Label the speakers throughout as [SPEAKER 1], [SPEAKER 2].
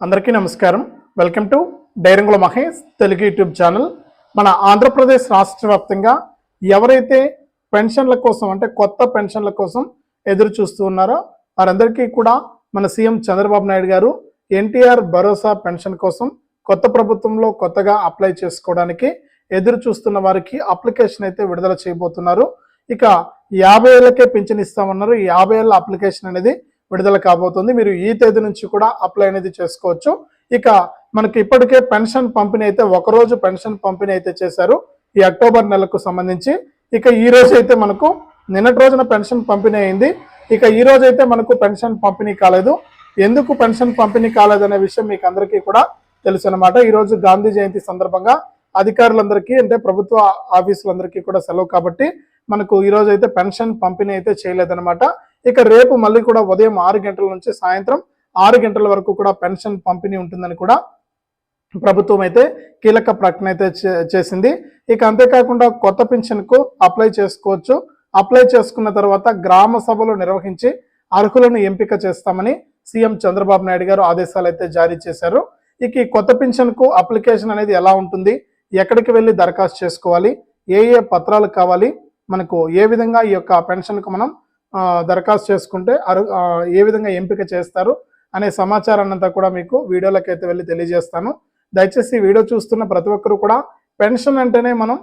[SPEAKER 1] అందరికీ నమస్కారం. Welcome to Dairangula Mahesh Telugu YouTube channel. మన ఆంధ్రప్రదేశ్ రాష్ట్ర వ్యాప్తంగా ఎవరైతే పెన్షన్ల కోసం అంటే కొత్త పెన్షన్ల కోసం ఎదురు చూస్తూ ఉన్నారో వారందరికీ కూడా మన సీఎం చంద్రబాబు నాయుడు గారు ఎన్టీఆర్ భరోసా పెన్షన్ కోసం కొత్త ప్రభుత్వంలో కొత్తగా అప్లై చేసుకోవడానికి ఎదురు చూస్తున్న వారికి అప్లికేషన్ అయితే విడుదల చేయబోతున్నారు. ఇక యాభై ఏళ్ళకే పింఛన్ ఇస్తామన్నారు. ఈ యాభై ఏళ్ళ అప్లికేషన్ అనేది విడుదల కాబోతుంది. మీరు ఈ తేదీ నుంచి కూడా అప్లై అనేది చేసుకోవచ్చు. ఇక మనకి ఇప్పటికే పెన్షన్ పంపిణీ అయితే ఒక రోజు పెన్షన్ పంపిణీ అయితే చేశారు. ఈ అక్టోబర్ నెలకు సంబంధించి ఇక ఈ రోజు అయితే మనకు నిన్నటి రోజున పెన్షన్ పంపిణీ అయింది. ఇక ఈ రోజు అయితే మనకు పెన్షన్ పంపిణీ కాలేదు. ఎందుకు పెన్షన్ పంపిణీ కాలేదనే విషయం మీకు అందరికీ కూడా తెలుసు అనమాట ఈరోజు గాంధీ జయంతి సందర్భంగా అధికారులందరికీ అంటే ప్రభుత్వ ఆఫీసులందరికీ కూడా సెలవు కాబట్టి మనకు ఈ రోజు అయితే పెన్షన్ పంపిణీ అయితే చేయలేదన్నమాట. ఇక రేపు మళ్ళీ కూడా ఉదయం ఆరు గంటల నుంచి సాయంత్రం ఆరు గంటల వరకు కూడా పెన్షన్ పంపిణీ ఉంటుందని కూడా ప్రభుత్వం అయితే కీలక ప్రకటన అయితే చే- చేసింది. ఇక అంతేకాకుండా కొత్త పెన్షన్కు అప్లై చేసుకోవచ్చు. అప్లై చేసుకున్న తర్వాత గ్రామ సభలు నిర్వహించి అర్హులను ఎంపిక చేస్తామని సీఎం చంద్రబాబు నాయుడు గారు ఆదేశాలు అయితే జారీ చేశారు. ఇక ఈ కొత్త పెన్షన్కు అప్లికేషన్ అనేది ఎలా ఉంటుంది? ఎక్కడికి వెళ్ళి దరఖాస్తు చేసుకోవాలి? ఏ ఏ పత్రాలు కావాలి? మనకు ఏ విధంగా ఈ యొక్క పెన్షన్కు మనం దరఖాస్తు చేసుకుంటే అరు ఏ విధంగా ఎంపిక చేస్తారు అనే సమాచారాన్ని అంతా కూడా మీకు వీడియోలోకి అయితే వెళ్ళి తెలియజేస్తాను. దయచేసి వీడియో చూస్తున్న ప్రతి ఒక్కరు కూడా పెన్షన్ అంటేనే మనం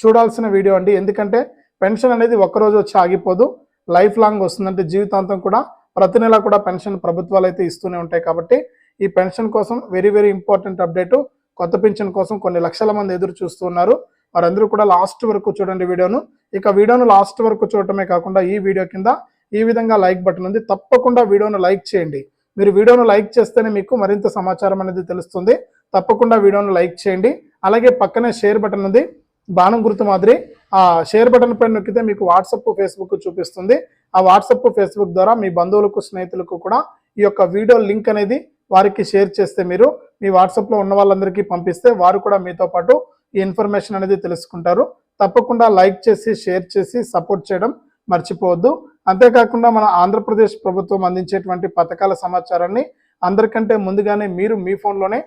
[SPEAKER 1] చూడాల్సిన వీడియో అండి. ఎందుకంటే పెన్షన్ అనేది ఒక్కరోజు వచ్చి ఆగిపోదు. లైఫ్ లాంగ్ వస్తుందంటే జీవితాంతం కూడా ప్రతి నెల కూడా పెన్షన్ ప్రభుత్వాలు అయితే ఇస్తూనే ఉంటాయి కాబట్టి ఈ పెన్షన్ కోసం వెరీ వెరీ ఇంపార్టెంట్ అప్డేట్ కొత్త పెన్షన్ కోసం కొన్ని లక్షల మంది ఎదురు చూస్తున్నారు వారందరూ కూడా లాస్ట్ వరకు చూడండి వీడియోను. ఇక వీడియోను లాస్ట్ వరకు చూడటమే కాకుండా ఈ వీడియో కింద ఈ విధంగా లైక్ బటన్ ఉంది. తప్పకుండా వీడియోను లైక్ చేయండి. మీరు వీడియోను లైక్ చేస్తేనే మీకు మరింత సమాచారం అనేది తెలుస్తుంది. తప్పకుండా వీడియోను లైక్ చేయండి. అలాగే పక్కనే షేర్ బటన్ ఉంది. బాణం గుర్తు మాదిరి ఆ షేర్ బటన్ పైన నొక్కితే మీకు వాట్సప్ ఫేస్బుక్ చూపిస్తుంది. ఆ వాట్సప్ ఫేస్బుక్ ద్వారా మీ బంధువులకు స్నేహితులకు కూడా ఈ యొక్క వీడియో లింక్ అనేది వారికి షేర్ చేస్తే మీరు మీ వాట్సాప్లో ఉన్న వాళ్ళందరికీ పంపిస్తే వారు కూడా మీతో పాటు ఈ ఇన్ఫర్మేషన్ అనేది తెలుసుకుంటారు. తప్పకుండా లైక్ చేసి షేర్ చేసి సపోర్ట్ చేయడం మర్చిపోవద్దు. అంతేకాకుండా మన ఆంధ్రప్రదేశ్ ప్రభుత్వం అందించేటువంటి పథకాల సమాచారాన్ని అందరికంటే ముందుగానే మీరు మీ ఫోన్లోనే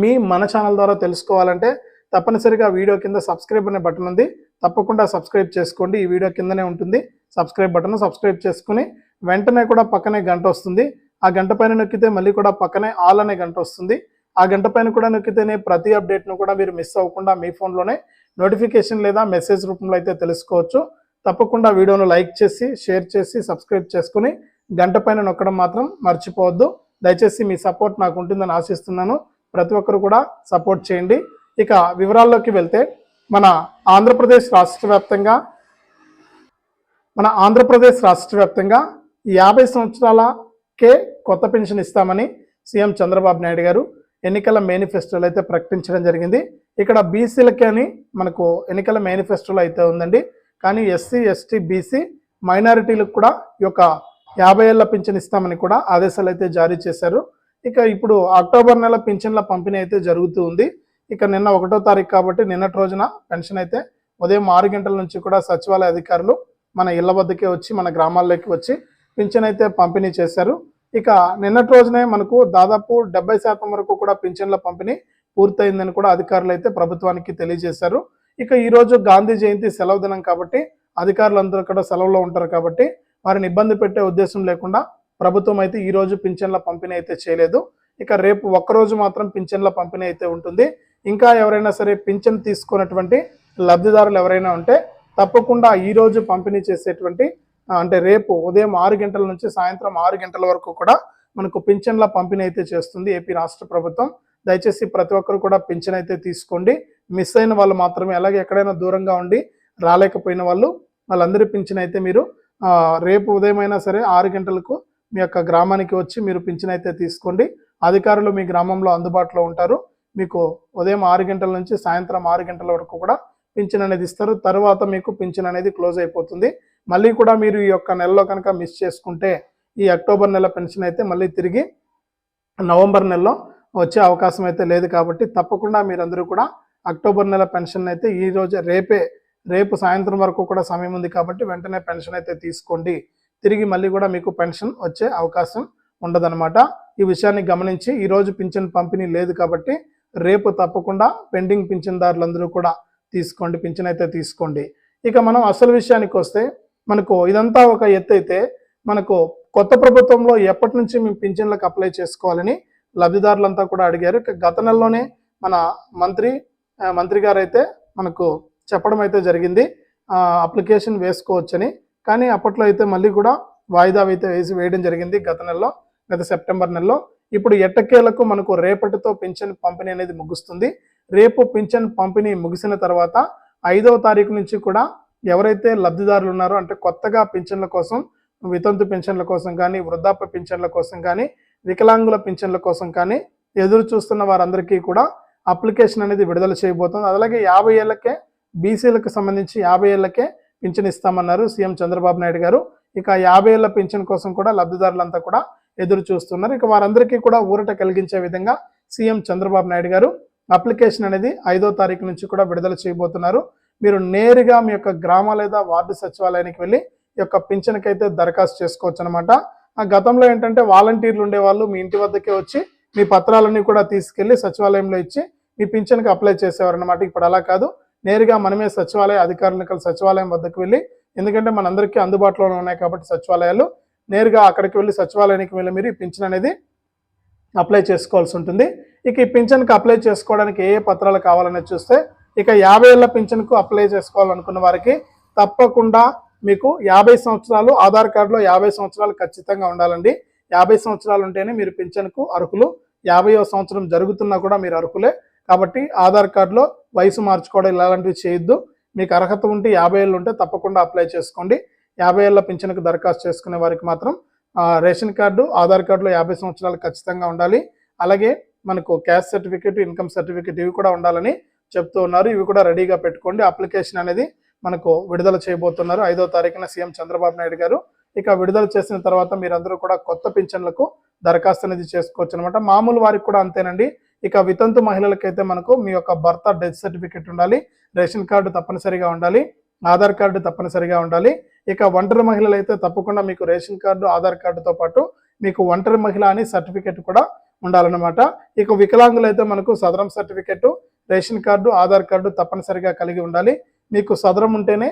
[SPEAKER 1] మీ మన ఛానల్ ద్వారా తెలుసుకోవాలంటే తప్పనిసరిగా వీడియో కింద సబ్స్క్రైబ్ అనే బటన్ ఉంది. తప్పకుండా సబ్స్క్రైబ్ చేసుకోండి. ఈ వీడియో కిందనే ఉంటుంది. సబ్స్క్రైబ్ బటన్ సబ్స్క్రైబ్ చేసుకుని వెంటనే కూడా పక్కనే గంట వస్తుంది. ఆ గంట పైన నొక్కితే మళ్ళీ కూడా పక్కనే ఆల్ అనే గంట వస్తుంది. ఆ గంట పైన కూడా నొక్కితేనే ప్రతి అప్డేట్ను కూడా మీరు మిస్ అవ్వకుండా మీ ఫోన్లోనే నోటిఫికేషన్ లేదా మెసేజ్ రూపంలో అయితే తెలుసుకోవచ్చు. తప్పకుండా వీడియోను లైక్ చేసి షేర్ చేసి సబ్స్క్రైబ్ చేసుకుని గంట పైన నొక్కడం మాత్రం మర్చిపోవద్దు. దయచేసి మీ సపోర్ట్ నాకు ఉంటుందని ఆశిస్తున్నాను. ప్రతి ఒక్కరు కూడా సపోర్ట్ చేయండి. ఇక వివరాల్లోకి వెళ్తే మన ఆంధ్రప్రదేశ్ రాష్ట్ర వ్యాప్తంగా మన ఆంధ్రప్రదేశ్ రాష్ట్ర వ్యాప్తంగా యాభై సంవత్సరాలకే కొత్త పెన్షన్ ఇస్తామని సీఎం చంద్రబాబు నాయుడు గారు ఎన్నికల మేనిఫెస్టోలో అయితే ప్రకటించడం జరిగింది. ఇక్కడ బీసీలకి అని మనకు ఎన్నికల మేనిఫెస్టోలో అయితే ఉందండి. కానీ ఎస్సీ ఎస్టీ బీసీ మైనారిటీలకు కూడా ఈ యొక్క యాభై ఏళ్ళ పింఛన్ ఇస్తామని కూడా ఆదేశాలు అయితే జారీ చేశారు. ఇక ఇప్పుడు అక్టోబర్ నెల పింఛన్ల పంపిణీ అయితే జరుగుతూ ఉంది. ఇక నిన్న ఒకటో తారీఖు కాబట్టి నిన్నటి రోజున పెన్షన్ అయితే ఉదయం ఆరు గంటల నుంచి కూడా సచివాలయ అధికారులు మన ఇళ్ళ వద్దకే వచ్చి మన గ్రామాల్లోకి వచ్చి పింఛన్ అయితే పంపిణీ చేశారు. ఇక నిన్నటి రోజునే మనకు దాదాపు డెబ్బై శాతం వరకు కూడా పింఛన్ల పంపిణీ పూర్తయిందని కూడా అధికారులు అయితే ప్రభుత్వానికి తెలియజేశారు. ఇక ఈరోజు గాంధీ జయంతి సెలవు దినం కాబట్టి అధికారులందరూ కూడా సెలవులో ఉంటారు కాబట్టి వారిని ఇబ్బంది పెట్టే ఉద్దేశం లేకుండా ప్రభుత్వం అయితే ఈరోజు పింఛన్ల పంపిణీ అయితే చేయలేదు. ఇక రేపు ఒక్కరోజు మాత్రం పింఛన్ల పంపిణీ అయితే ఉంటుంది. ఇంకా ఎవరైనా సరే పింఛన్ తీసుకున్నటువంటి లబ్ధిదారులు ఎవరైనా ఉంటే తప్పకుండా ఈరోజు పంపిణీ చేసేటువంటి అంటే రేపు ఉదయం ఆరు గంటల నుంచి సాయంత్రం ఆరు గంటల వరకు కూడా మనకు పింఛన్ల పంపిణీ అయితే చేస్తుంది ఏపీ రాష్ట్ర ప్రభుత్వం. దయచేసి ప్రతి ఒక్కరు కూడా పింఛన్ అయితే తీసుకోండి. మిస్ అయిన వాళ్ళు మాత్రమే అలాగే ఎక్కడైనా దూరంగా ఉండి రాలేకపోయిన వాళ్ళు వాళ్ళందరి పింఛన్ అయితే మీరు రేపు ఉదయం అయినా సరే ఆరు గంటలకు మీ యొక్క గ్రామానికి వచ్చి మీరు పింఛన్ అయితే తీసుకోండి. అధికారులు మీ గ్రామంలో అందుబాటులో ఉంటారు. మీకు ఉదయం ఆరు గంటల నుంచి సాయంత్రం ఆరు గంటల వరకు కూడా పింఛన్ అనేది ఇస్తారు. తర్వాత మీకు పింఛన్ అనేది క్లోజ్ అయిపోతుంది. మళ్ళీ కూడా మీరు ఈ యొక్క నెలలో కనుక మిస్ చేసుకుంటే ఈ అక్టోబర్ నెల పెన్షన్ అయితే మళ్ళీ తిరిగి నవంబర్ నెలలో వచ్చే అవకాశం అయితే లేదు కాబట్టి తప్పకుండా మీరందరూ కూడా అక్టోబర్ నెల పెన్షన్ అయితే ఈ రోజు రేపే రేపు సాయంత్రం వరకు కూడా సమయం ఉంది కాబట్టి వెంటనే పెన్షన్ అయితే తీసుకోండి. తిరిగి మళ్ళీ కూడా మీకు పెన్షన్ వచ్చే అవకాశం ఉండదన్నమాట. ఈ విషయాన్ని గమనించి ఈరోజు పింఛన్ పంపిణీ లేదు కాబట్టి రేపు తప్పకుండా పెండింగ్ పింఛన్దారులందరూ కూడా తీసుకోండి పింఛన్ అయితే తీసుకోండి. ఇక మనం అసలు విషయానికి వస్తే మనకు ఇదంతా ఒక ఎత్తు అయితే మనకు కొత్త ప్రభుత్వంలో ఎప్పటి నుంచి మేము పింఛన్లకు అప్లై చేసుకోవాలని లబ్ధిదారులంతా కూడా అడిగారు. గత నెలలోనే మన మంత్రి మంత్రి గారు అయితే మనకు చెప్పడం అయితే జరిగింది. అప్లికేషన్ వేసుకోవచ్చని. కానీ అప్పట్లో అయితే మళ్ళీ కూడా వాయిదా అయితే వేసి వేయడం జరిగింది గత నెలలో గత సెప్టెంబర్ నెలలో. ఇప్పుడు ఎట్టకేలకు మనకు రేపటితో పింఛన్ పంపిణీ అనేది ముగుస్తుంది. రేపు పింఛన్ పంపిణీ ముగిసిన తర్వాత ఐదవ తారీఖు నుంచి కూడా ఎవరైతే లబ్ధిదారులు ఉన్నారో అంటే కొత్తగా పింఛన్ల కోసం వితంతు పింఛన్ల కోసం కానీ వృద్ధాప్య పింఛన్ల కోసం కానీ వికలాంగుల పింఛన్ల కోసం కానీ ఎదురు చూస్తున్న వారందరికీ కూడా అప్లికేషన్ అనేది విడుదల చేయబోతుంది. అలాగే యాభై ఏళ్ళకే బీసీలకు సంబంధించి యాభై ఏళ్ళకే పింఛన్ ఇస్తామన్నారు సీఎం చంద్రబాబు నాయుడు గారు. ఇక యాభై ఏళ్ళ పింఛన్ కోసం కూడా లబ్ధిదారులంతా కూడా ఎదురు చూస్తున్నారు. ఇక వారందరికీ కూడా ఊరట కలిగించే విధంగా సీఎం చంద్రబాబు నాయుడు గారు అప్లికేషన్ అనేది ఐదో తారీఖు నుంచి కూడా విడుదల చేయబోతున్నారు. మీరు నేరుగా మీ యొక్క గ్రామ లేదా వార్డు సచివాలయానికి వెళ్ళి ఈ యొక్క పింఛన్కి అయితే దరఖాస్తు చేసుకోవచ్చు అనమాట ఆ గతంలో ఏంటంటే వాలంటీర్లు ఉండేవాళ్ళు మీ ఇంటి వద్దకే వచ్చి మీ పత్రాలన్నీ కూడా తీసుకెళ్ళి సచివాలయంలో ఇచ్చి మీ పింఛన్కి అప్లై చేసేవారు అనమాట ఇప్పుడు అలా కాదు. నేరుగా మనమే సచివాలయ అధికారులను కలిసి సచివాలయం వద్దకు వెళ్ళి ఎందుకంటే మనందరికీ అందుబాటులోనే ఉన్నాయి కాబట్టి సచివాలయాలు నేరుగా అక్కడికి వెళ్ళి సచివాలయానికి వెళ్ళి మీరు ఈ పింఛన్ అనేది అప్లై చేసుకోవాల్సి ఉంటుంది. ఇక ఈ పింఛన్కి అప్లై చేసుకోవడానికి ఏ ఏ పత్రాలు కావాలనేది చూస్తే ఇక యాభై ఏళ్ళ పింఛన్కు అప్లై చేసుకోవాలనుకున్న వారికి తప్పకుండా మీకు యాభై సంవత్సరాలు ఆధార్ కార్డులో యాభై సంవత్సరాలు ఖచ్చితంగా ఉండాలండి. యాభై సంవత్సరాలు ఉంటేనే మీరు పింఛన్కు అర్హులు. యాభైవ సంవత్సరం జరుగుతున్నా కూడా మీరు అర్హులే. కాబట్టి ఆధార్ కార్డులో వయసు మార్చుకోవడం ఇలాంటివి చేయొద్దు. మీకు అర్హత ఉంటే యాభై ఏళ్ళు ఉంటే తప్పకుండా అప్లై చేసుకోండి. యాభై ఏళ్ళ పింఛన్కు దరఖాస్తు చేసుకునే వారికి మాత్రం రేషన్ కార్డు ఆధార్ కార్డులో యాభై సంవత్సరాలు ఖచ్చితంగా ఉండాలి. అలాగే మనకు క్యాస్ట్ సర్టిఫికేట్ ఇన్కమ్ సర్టిఫికేట్ ఇవి కూడా ఉండాలని చెప్తూ ఉన్నారు. ఇవి కూడా రెడీగా పెట్టుకోండి. అప్లికేషన్ అనేది మనకు విడుదల చేయబోతున్నారు. ఐదో తారీఖున సీఎం చంద్రబాబు నాయుడు గారు. ఇక విడుదల చేసిన తర్వాత మీరందరూ కూడా కొత్త పింఛన్లకు దరఖాస్తు అనేది చేసుకోవచ్చు అనమాట మామూలు వారికి కూడా అంతేనండి. ఇక వితంతు మహిళలకైతే మనకు మీ యొక్క భర్త డెత్ సర్టిఫికేట్ ఉండాలి. రేషన్ కార్డు తప్పనిసరిగా ఉండాలి. ఆధార్ కార్డు తప్పనిసరిగా ఉండాలి. ఇక ఒంటరి మహిళలు అయితే తప్పకుండా మీకు రేషన్ కార్డు ఆధార్ కార్డుతో పాటు మీకు ఒంటరి మహిళ అని సర్టిఫికేట్ కూడా ఉండాలన్నమాట. ఇక వికలాంగులు అయితే మనకు Sadaram certificate ration card Aadhaar card తప్పనిసరిగా కలిగి ఉండాలి. మీకు సదరం ఉంటేనే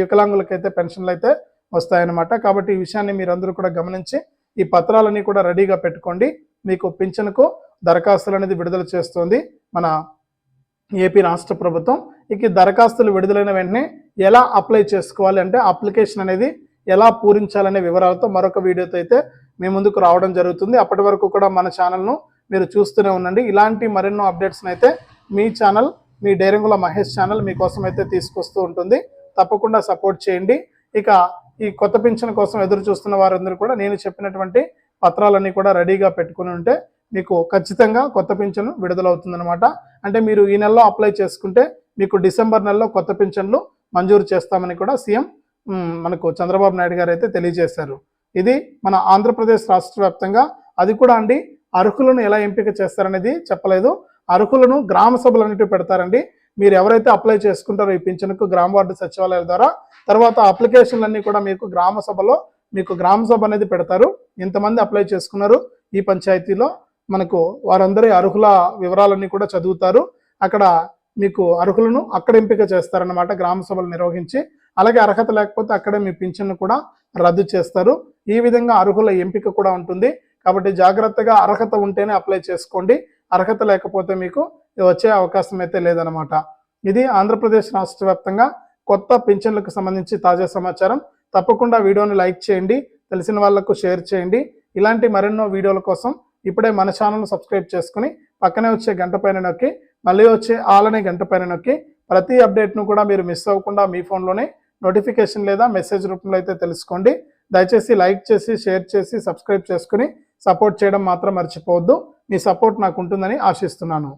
[SPEAKER 1] వికలాంగులకైతే పెన్షన్లు అయితే వస్తాయన్నమాట. కాబట్టి ఈ విషయాన్ని మీరందరూ కూడా గమనించి ఈ పత్రాలన్నీ కూడా రెడీగా పెట్టుకోండి. మీకు పింఛన్కు దరఖాస్తులు అనేది విడుదల చేస్తుంది మన ఏపీ రాష్ట్ర ప్రభుత్వం. ఇక ఈ దరఖాస్తులు విడుదలైన వెంటనే ఎలా అప్లై చేసుకోవాలి అంటే అప్లికేషన్ అనేది ఎలా పూరించాలనే వివరాలతో మరొక వీడియోతో అయితే మీ ముందుకు రావడం జరుగుతుంది. అప్పటి వరకు కూడా మన ఛానల్ను మీరు చూస్తూనే ఉండండి. ఇలాంటి మరెన్నో అప్డేట్స్ని అయితే మీ ఛానల్ మీ డైరంగుల మహేష్ ఛానల్ మీకోసం అయితే తీసుకొస్తూ ఉంటుంది. తప్పకుండా సపోర్ట్ చేయండి. ఇక ఈ కొత్త పింఛన్ కోసం ఎదురు చూస్తున్న వారందరూ కూడా నేను చెప్పినటువంటి పత్రాలన్నీ కూడా రెడీగా పెట్టుకుని ఉంటే మీకు ఖచ్చితంగా కొత్త పింఛను విడుదలవుతుందన్నమాట. అంటే మీరు ఈ నెలలో అప్లై చేసుకుంటే మీకు డిసెంబర్ నెలలో కొత్త పింఛన్లు మంజూరు చేస్తామని కూడా సీఎం మనకు చంద్రబాబు నాయుడు గారు అయితే తెలియజేశారు. ఇది మన ఆంధ్రప్రదేశ్ రాష్ట్ర వ్యాప్తంగా అది కూడా అండి అర్హులను ఎలా ఎంపిక చేస్తారనేది చెప్పలేదు. అర్హులను గ్రామ సభలు అనేటివి పెడతారండి. మీరు ఎవరైతే అప్లై చేసుకుంటారో ఈ పింఛన్కు గ్రామ వార్డు సచివాలయాల ద్వారా తర్వాత అప్లికేషన్లన్నీ కూడా మీకు గ్రామ సభలో మీకు గ్రామ సభ అనేది పెడతారు. ఇంతమంది అప్లై చేసుకున్నారు ఈ పంచాయతీలో మనకు వారందరి అర్హుల వివరాలన్నీ కూడా చదువుతారు. అక్కడ మీకు అర్హులను అక్కడ ఎంపిక చేస్తారన్నమాట గ్రామ సభలు నిర్వహించి. అలాగే అర్హత లేకపోతే అక్కడే మీ పింఛన్ను కూడా రద్దు చేస్తారు. ఈ విధంగా అర్హుల ఎంపిక కూడా ఉంటుంది. కాబట్టి జాగ్రత్తగా అర్హత ఉంటేనే అప్లై చేసుకోండి. అర్హత లేకపోతే మీకు వచ్చే అవకాశం అయితే లేదనమాట ఇది ఆంధ్రప్రదేశ్ రాష్ట్ర వ్యాప్తంగా కొత్త పింఛన్లకు సంబంధించి తాజా సమాచారం. తప్పకుండా వీడియోని లైక్ చేయండి తెలిసిన వాళ్ళకు షేర్ చేయండి. ఇలాంటి మరెన్నో వీడియోల కోసం ఇప్పుడే మన ఛానల్ను సబ్స్క్రైబ్ చేసుకుని పక్కనే వచ్చే గంట పైన నొక్కి మళ్ళీ వచ్చే ఆలనే గంట పైన నొక్కి ప్రతి అప్డేట్ను కూడా మీరు మిస్ అవ్వకుండా మీ ఫోన్లోనే నోటిఫికేషన్ లేదా మెసేజ్ రూపంలో అయితే తెలుసుకోండి. దయచేసి లైక్ చేసి షేర్ చేసి సబ్స్క్రైబ్ చేసుకుని సపోర్ట్ చేయడం మాత్రం మర్చిపోవద్దు. మీ సపోర్ట్ నాకు ఉంటుందని ఆశిస్తున్నాను.